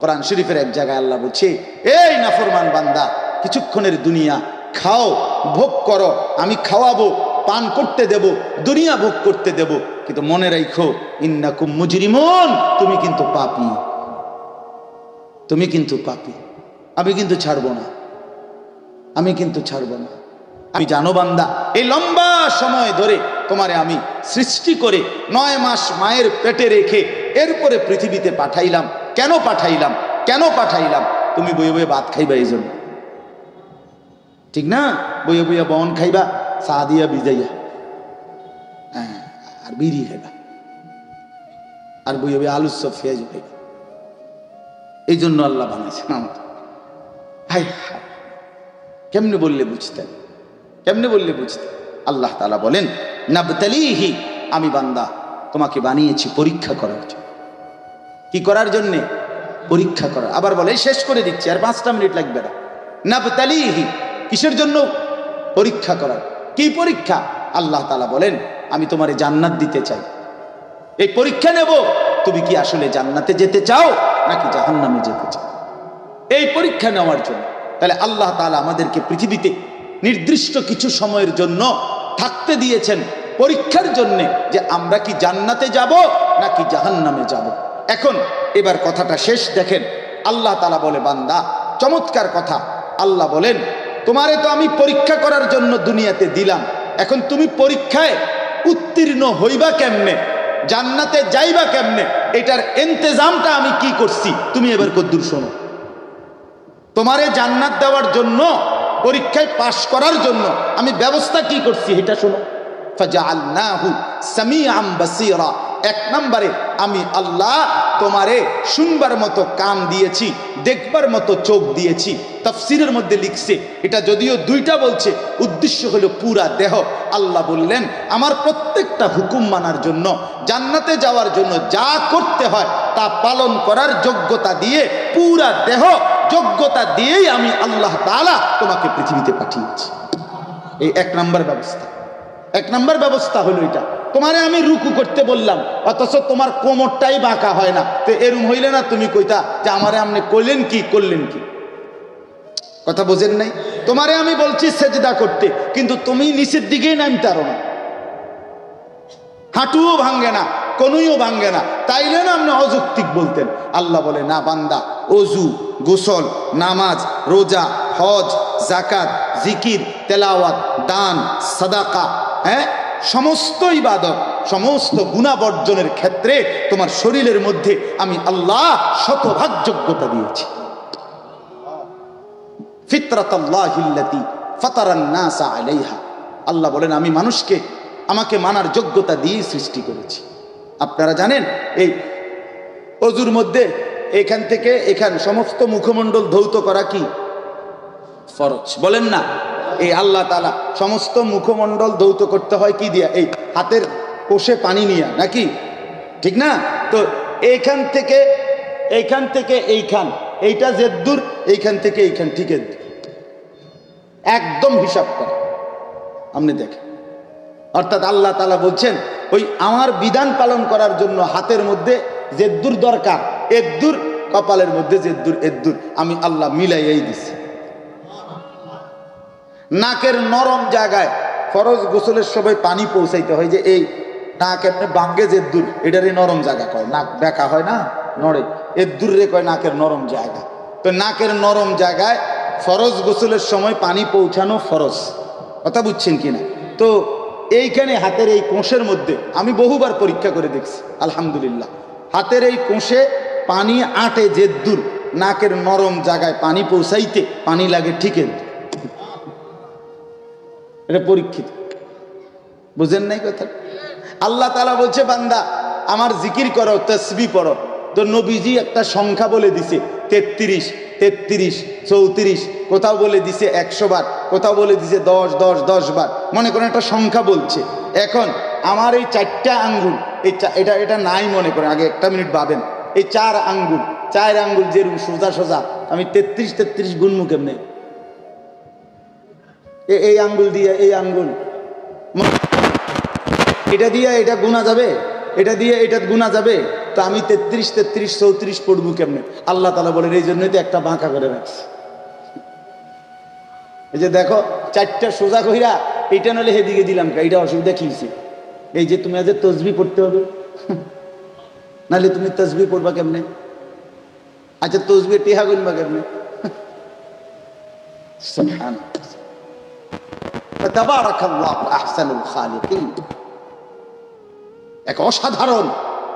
কোরআন শরীফের এক জায়গায় আল্লাহ বলছে, এই নাফরমান বান্দা, কিছুক্ষণের দুনিয়া খাও, ভোগ করো, আমি খাওয়াবো, পান করতে দেব, দুনিয়া ভোগ করতে দেব। কিন্তু মনে রাখো ইন্নাকুম মুজরিমন, তুমি কিন্তু পাপী। তুমি কিন্তু পাপী। আমি কিন্তু ছাড়বো না। আমি কিন্তু ছাড়বো না। আমি জানো বান্দা, এই লম্বা সময় ধরে তোমারে আমি সৃষ্টি করে নয় মাস মায়ের পেটে রেখে এরপরে পৃথিবীতে পাঠাইলাম। কেন পাঠাইলাম? কেন পাঠাইলাম? তুমি বইয়ে বইয়ে ভাত খাইবা এই জন্য। ঠিক না? বইয়ে বইয়া বন খাইবা, চা দিয়া ভিজাইয়া। হ্যাঁ আর বিড়ি খাইবা। আর বইয়ে বইয়ে আলুর সব পেঁয়াজ খাইবা। এই জন্য আল্লাহ বানাইছে আমাদের। হাই হাই কেমনে বললে বুঝতেন কেমনে বললে বুঝতেন আল্লাহ তালা বলেন, নাবতালিহি, আমি বান্দা, তোমাকে বানিয়েছি পরীক্ষা করার জন্য। কি করার জন্যে? পরীক্ষা করার আবার বলে শেষ করে দিচ্ছি, আর পাঁচটা মিনিট লাগবে না। না নাবতালিহি, কিসের জন্য? পরীক্ষা করার। কি পরীক্ষা? আল্লাহ তালা বলেন, আমি তোমারে জান্নাত দিতে চাই। এই পরীক্ষা নেব। তুমি কি আসলে জান্নাতে যেতে চাও, নাকি জাহান্নামে যেতে চাও? এই পরীক্ষা নেওয়ার জন্য। তাহলে আল্লাহ তাআলা আমাদেরকে পৃথিবীতে নির্দিষ্ট কিছু সময়ের জন্য থাকতে দিয়েছেন পরীক্ষার জন্যে, যে আমরা কি জান্নাতে যাব, নাকি জাহান্নামে যাব। এখন এবার কথাটা শেষ, দেখেন, আল্লাহ তালা বলে, বান্দা, চমৎকার কথা। আল্লাহ বলেন, তোমারে তো আমি পরীক্ষা করার জন্য দুনিয়াতে দিলাম। এখন তুমি পরীক্ষায় উত্তীর্ণ হইবা কেমনে? জান্নাতে যাইবা কেমনে? এটার ইন্তজামটা আমি কি করছি? তুমি এবার কদ্দুর শোনো। তোমারে জান্নাত দেওয়ার জন্য, পরীক্ষায় পাশ করার জন্য আমি ব্যবস্থা কি করছি? এটা শোনো। ফাজআলনাহু সামিআম বাসীরা। এক নম্বরে, আমি আল্লাহ তোমারে শুনবার মতো কান দিয়েছি, দেখবার মতো চোখ দিয়েছি, তাফসিরের মধ্যে লিখছে, এটা যদিও দুইটা বলছে, উদ্দেশ্য হলো পুরা দেহ। আল্লাহ বললেন, আমার প্রত্যেকটা হুকুম মানার জন্য, জান্নাতে যাওয়ার জন্য যা করতে হয় তা পালন করার যোগ্যতা দিয়ে পুরা দেহ, যোগ্যতা দিয়েই আমি আল্লাহ তাআলা তোমাকে পৃথিবীতে পাঠিয়েছি। এই এক নম্বর ব্যবস্থা। এক নম্বর ব্যবস্থা হলো এটা। তোমারে আমি রুকু করতে বললাম, অথচ তোমার কোমরটাই বাঁকা হয় না। তো এরম হইলে না তুমি কইতা যে আমারে আপনি কইলেন কি, করলেন কি? কথা বোঝেন নাই? তোমারে আমি বলছি সেজদা করতে, কিন্তু তুমি নিচের দিকেই নামতারো না। হাঁটুও ভাঙ্গে না, কোনুইও ভাঙ্গে না, তাইলে না আপনি অযৌক্তিক বলতেন। আল্লাহ বলে, না, বান্দা অজু গোসল, নামাজ, রোজা, হজ জাকাত জিকির, তেলাওয়াত, দান, সাদাকা হ্যাঁ? সমস্ত ইবাদত, সমস্ত গুণাবর্জনের ক্ষেত্রে তোমার শরীরের মধ্যে আমি আল্লাহ শতভাগ যোগ্যতা দিয়েছি। নাসা আল্লাহ বলেন, আমি মানুষকে আমাকে মানার যোগ্যতা দিয়ে সৃষ্টি করেছি। আপনারা জানেন, এই অজুর মধ্যে এখান থেকে এখান সমস্ত মুখমণ্ডল ধৌত করা কি? ফরজ। বলেন না। এই আল্লাহ তালা সমস্ত মুখমণ্ডল ধৌত করতে হয় কি দিয়া? এই হাতের কোষে পানি নিয়ে, নাকি? ঠিক না? তো এইখান থেকে এইখান থেকে এইখান, এইটা জেদ্দুর এইখান থেকে এইখান, ঠিক। একদম হিসাব করে। আপনি দেখেন। অর্থাৎ আল্লাহ তালা বলছেন, ওই আমার বিধান পালন করার জন্য হাতের মধ্যে জেদ্দুর দরকার, এদ্দুর, কপালের মধ্যে জেদ্দুর এদ্দুর, আমি আল্লাহ মিলাইয়াই দিছি। নাকের নরম জায়গায় ফরজ গোসলের সময় পানি পৌঁছাইতে হয় যে, এই নাক এমনি বাঙ্গে জেদ্দুর এটারই নরম জায়গা কয়। নাক বেকা হয় না? নড়ে। এদ্দুর রে কয় নাকের নরম জায়গা। তো নাকের নরম জায়গায় ফরজ গোসলের সময় পানি পৌঁছানো ফরজ। কথা বুঝছেন কিনা তো এইখানে হাতের এই কোষের মধ্যে আমি বহুবার পরীক্ষা করে দেখছি, আলহামদুলিল্লাহ। হাতের এই কোষে পানি আটে জেদ্দুর নাকের নরম জায়গায় পানি পৌঁছাইতে পানি লাগে ঠিক এটা পরীক্ষিত। বুঝেন নাই কথা? আল্লাহ তালা বলছে, বান্দা, আমার জিকির করো, তসবি পড়ো। তো নবীজি একটা সংখ্যা বলে দিছে, তেত্রিশ তেত্রিশ, চৌত্রিশ, কোথাও বলে দিছে একশো বার, কোথাও বলে দিছে দশ দশ দশ বার। মনে করেন একটা সংখ্যা বলছে। এখন আমার এই চারটা আঙ্গুল, এই এটা এটা নাই মনে করেন, আগে একটা মিনিট ভাবেন। এই চার আঙ্গুল চার আঙ্গুল যেরকম সোজা সোজা, আমি তেত্রিশ তেত্রিশ কেমনে এ- এই আঙ্গুল দিয়ে এই আঙ্গুল। এটা দিয়ে এটা গুণা যাবে? এটা দিয়ে এটা গুণা যাবে? তো আমি তেত্রিশ তেত্রিশ চৌত্রিশ পড়ব কেমনে? আল্লাহ তালা বলেন এই জন্যই তো একটা বাঁকা করে রাখছি। এই যে দেখো চারটা সোজা কইরা এইটা নাহলে হেদিকে দিলাম কা, এটা অসুবিধা কি হইছে? এই যে তুমি আজ তসবি পড়তে হবে। নাহলে তুমি তসবি পড়বা কেমনে? আচ্ছা তসবি টেহা গুনবা কেমনে? এক অসাধারণ,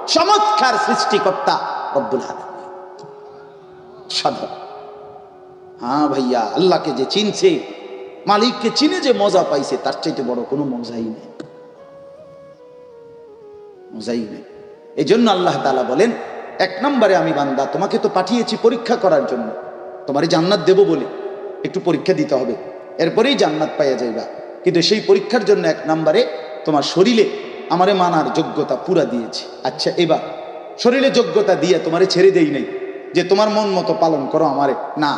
চমৎকার সৃষ্টিকর্তা রব্বুল সাধারণ হ্যাঁ ভাইয়া, আল্লাহকে যে চিনছে, মালিককে চিনে যে মজা পাইছে, তার চাইতে বড় কোনো মজাই নেই। মজাই নেই। এই জন্য আল্লাহ তালা বলেন, এক নম্বরে আমি বান্দা, তোমাকে তো পাঠিয়েছি পরীক্ষা করার জন্য। তোমারই জান্নাত দেব বলে। একটু পরীক্ষা দিতে হবে। এরপরেই জান্নাত পাইয়া যাইবা। কিন্তু সেই পরীক্ষার জন্য এক নম্বরে তোমার শরীরে আমারে মানার যোগ্যতা পুরা দিয়েছি। আচ্ছা এবার শরীরে যোগ্যতা দিয়ে তোমারে ছেড়ে দেই নাই, যে তোমার মন মতো পালন করো আমারে। না,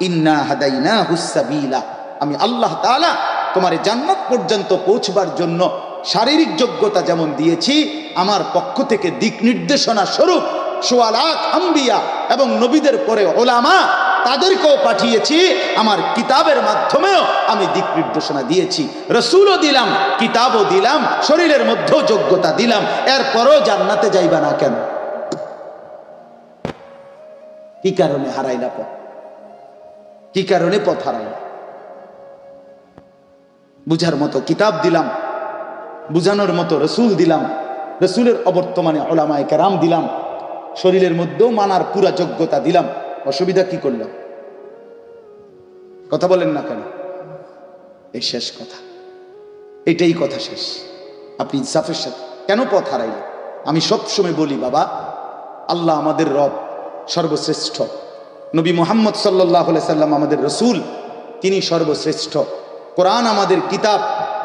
ইন্না হাদাইনা হুসাবিলা আমি আল্লাহ তাআলা তোমারে জান্নাত পর্যন্ত পৌঁছবার জন্য শারীরিক যোগ্যতা যেমন দিয়েছি, আমার পক্ষ থেকে দিক নির্দেশনা স্বরূপ সোয়ালাক আম্বিয়া এবং নবীদের পরে ওলামা তাদেরকেও পাঠিয়েছি। আমার কিতাবের মাধ্যমেও আমি দিক নির্দেশনা দিয়েছি। রসুলও দিলাম, কিতাবও দিলাম, শরীরের মধ্যেও যোগ্যতা দিলাম। এরপরও জান্নাতে যাইবা না কেন? কি কারণে হারাইলা পথ? কি কারণে পথ হারাইলা বুঝার মতো কিতাব দিলাম, বুঝানোর মতো রসুল দিলাম, রসুলের অবর্তমানে ওলামায় কেরাম দিলাম, শরীরের মধ্যেও মানার পুরা যোগ্যতা দিলাম। অসুবিধা কি করলাম? কথা বলেন না কেন? এই শেষ কথা। এটাই কথা শেষ। আপনি ইনসাফের সাথে কেন পথ হারাইলেন? আমি সবসময় বলি, বাবা, আল্লাহ আমাদের রব, সর্বশ্রেষ্ঠ। নবী মোহাম্মদ সাল্লাহ সাল্লাম আমাদের রসুল, তিনি সর্বশ্রেষ্ঠ। কোরআন আমাদের কিতাব,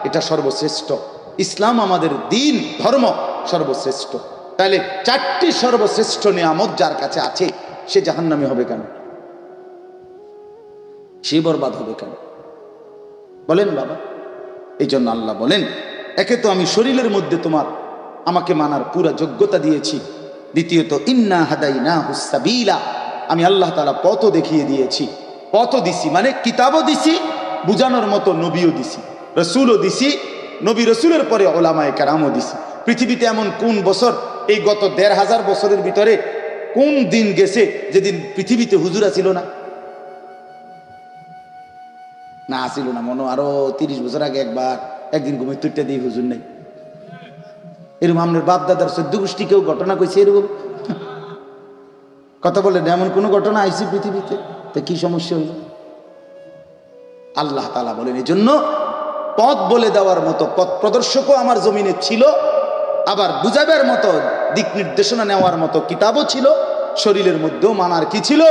এটা সর্বশ্রেষ্ঠ। ইসলাম আমাদের দিন, ধর্ম সর্বশ্রেষ্ঠ। তাহলে চারটি সর্বশ্রেষ্ঠ নিয়ামত যার কাছে আছে? সে জাহান্নামি হবে কেন? সে বরবাদ হবে কেন? বলেন বাবা। এই জন্য আল্লাহ বলেন, একে তো আমি শরীরের মধ্যে তোমার, আমাকে মানার পুরা যোগ্যতা দিয়েছি। দ্বিতীয়ত, ইন্না হাদাই না হুসাবিলা আমি আল্লাহ তালা পথও দেখিয়ে দিয়েছি। পথও দিছি মানে কিতাবও দিছি, বুঝানোর মতো নবীও দিছি, রসুলও দিছি, নবী রসুলের পরে ওলামায় কারামও দিছি। পৃথিবীতে এমন কোন বছর, এই গত দেড় হাজার বছরের ভিতরে কোন দিন গেছে যেদিন পৃথিবীতে হুজুরা ছিল না? না আসিল না, মনে আরও তিরিশ বছর আগে একবার। একদিন ঘুমে তুইটা দিয়ে হুজুর নেই। এরকম আপনার বাপ দাদার চোদ্দ গোষ্ঠী কেউ ঘটনা কইছে এরকম? কথা বলেন এমন কোনো ঘটনা আইসি পৃথিবীতে? তো কি সমস্যা হইল? আল্লাহ তালা বলেন এই জন্য পথ বলে দেওয়ার মতো পথ প্রদর্শকও আমার জমিনে ছিল, আবার বুঝাবার মতো দিক নির্দেশনা নেওয়ার মতো কিতাবও ছিল, শরীরের মধ্যেও মানার কি ছিল?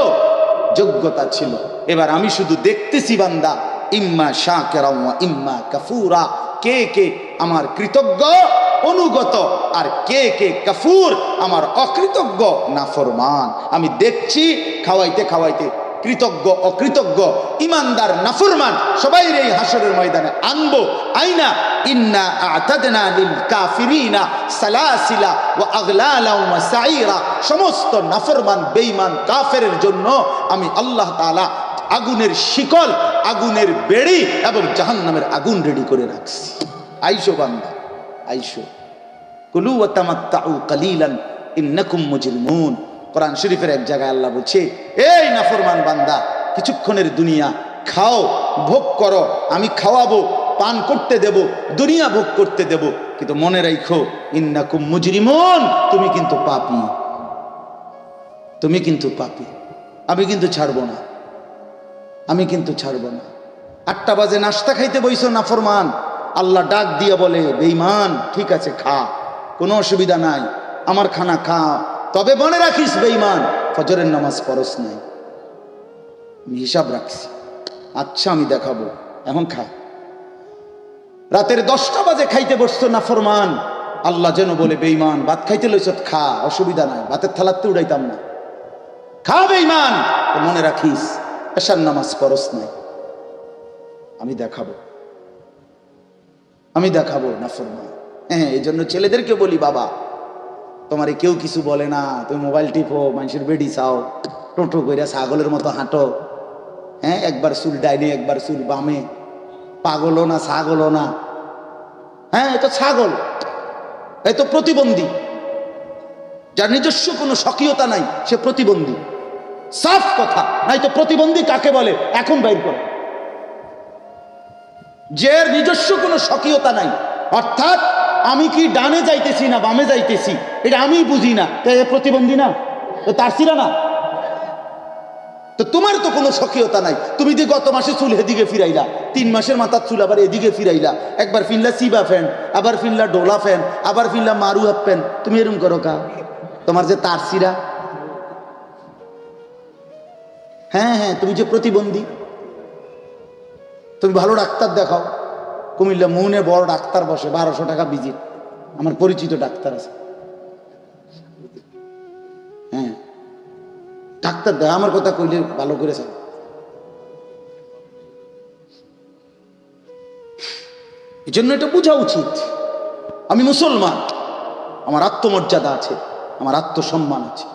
যোগ্যতা ছিল। এবার আমি শুধু দেখতেছি বান্দা, ইম্মা শাহ কেরাম্মা ইম্মা কাফুরা। কে কে আমার কৃতজ্ঞ, অনুগত, আর কে কে কাফুর আমার অকৃতজ্ঞ, নাফরমান। আমি দেখছি, খাওয়াইতে খাওয়াইতে কৃতজ্ঞ, অকৃতজ্ঞ, ইমানদার, নাফরমান সবাই এই হাসরের ময়দানে আনব। আইনা? ইন্না আতাদনা লিল কাফিরিনা সালাসিলা ওয়া আগলালা ওয়া সাইরা সমস্ত নাফরমান, বেঈমান, কাফেরের জন্য আমি আল্লাহ তাআলা আগুনের শিকল, আগুনের বেড়ি এবং জাহান্নামের আগুন রেডি করে রাখছি। আইসো বান্দা, আইসো। কুলু ওয়া তামাত্তাউ কালিলান, ইন্নাকুম মুজরিমুন। কোরআন শরীফের এক জায়গায় আল্লাহ বলছে, এই নাফরমান বান্দা, কিছুক্ষণের দুনিয়া খাও, ভোগ করো, আমি খাওয়াবো, পান করতে দেব, দুনিয়া ভোগ করতে দেব। কিন্তু মনে রাখো ইন্নাকুম মুজরিমুন, তুমি কিন্তু পাপী। তুমি কিন্তু পাপী। আমি কিন্তু ছাড়বো না। আমি কিন্তু ছাড়বো না। আটটা বাজে নাস্তা খাইতে বইছো নাফরমান। আল্লাহ ডাক দিয়ে বলে বেইমান ঠিক আছে, খা। কোনো অসুবিধা নাই। আমার খানা খা। তবে মনে রাখিস বেইমান ফজরের নামাজ পরশ নাই আমি হিসাব রাখছি। আচ্ছা আমি দেখাবো। এখন খা। রাতের দশটা বাজে খাইতে বসতো নাফরমান আল্লাহ যেন বলে বেইমান ভাত খাইতে লইছ খা, অসুবিধা নাই, ভাতের থালাতে উড়াইতাম না। খা বেইমান মনে রাখিস এসার নামাজ পরশ নাই আমি দেখাবো। আমি দেখাবো নাফরমান হ্যাঁ এই জন্য ছেলেদেরকে বলি, বাবা তোমারে কেউ কিছু বলে না। তুমি মোবাইল টিপো, মানুষের বেডি চাও টোটো কইরা ছাগলের মতো হাঁটো। হ্যাঁ একবার চুল ডাইনে, একবার চুল বামে। পাগলও না, ছাগলও না। হ্যাঁ এ তো ছাগল, এ তো প্রতিবন্ধী। যার নিজস্ব কোনো স্বকীয়তা নাই, সে প্রতিবন্ধী। সাফ কথা, নাই তো প্রতিবন্ধী কাকে বলে? এখন বাইর করে। যে নিজস্ব কোনো স্বকীয়তা নাই, অর্থাৎ আমি কি ডানে যাইতেছি না বামে যাইতেছি? এটা আমি বুঝি না। প্রতিবন্ধী না? তো তার ছিল না? তো তোমার তো কোনো স্বকীয়তা নাই। তুমি যে গত মাসে চুল এদিকে ফিরাইলা, তিন মাসের মাথার চুল আবার এদিকে ফিরাইলা, একবার ফিনলা সিবা ফ্যান, আবার ফিনলা ডোলা ফ্যান, আবার ফিনলা মারু হাফ প্যান তুমি এরম করো কা? তোমার যে তার সিরা হ্যাঁ হ্যাঁ তুমি যে প্রতিবন্ধী, তুমি ভালো ডাক্তার দেখাও। কুমিল্লা মৌনে বড় ডাক্তার বসে, বারোশো টাকা ভিজিট। আমার পরিচিত ডাক্তার আছে। হ্যাঁ। ডাক্তার দেয়, আমার কথা কইলে ভালো করে চাও এই জন্য এটা বোঝা উচিত। আমি মুসলমান। আমার আত্মমর্যাদা আছে, আমার আত্মসম্মান আছে।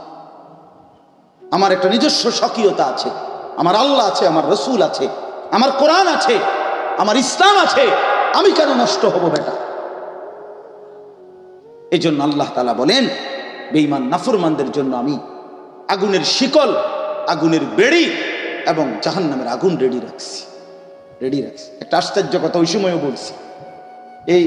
আমার একটা নিজস্ব স্বকীয়তা আছে। আমার আল্লাহ আছে, আমার রসুল আছে। আমার কোরআন আছে, আমার ইসলাম আছে। আমি কেন নষ্ট হব বেটা? এই জন্য আল্লাহ তালা বলেন বেইমান নাফরমানদের জন্য আমি আগুনের শিকল, আগুনের বেড়ি এবং জাহান নামের আগুন রেডি রাখছি। রেডি রাখছি। একটা আশ্চর্য কথা ওই সময়ও বলছি। এই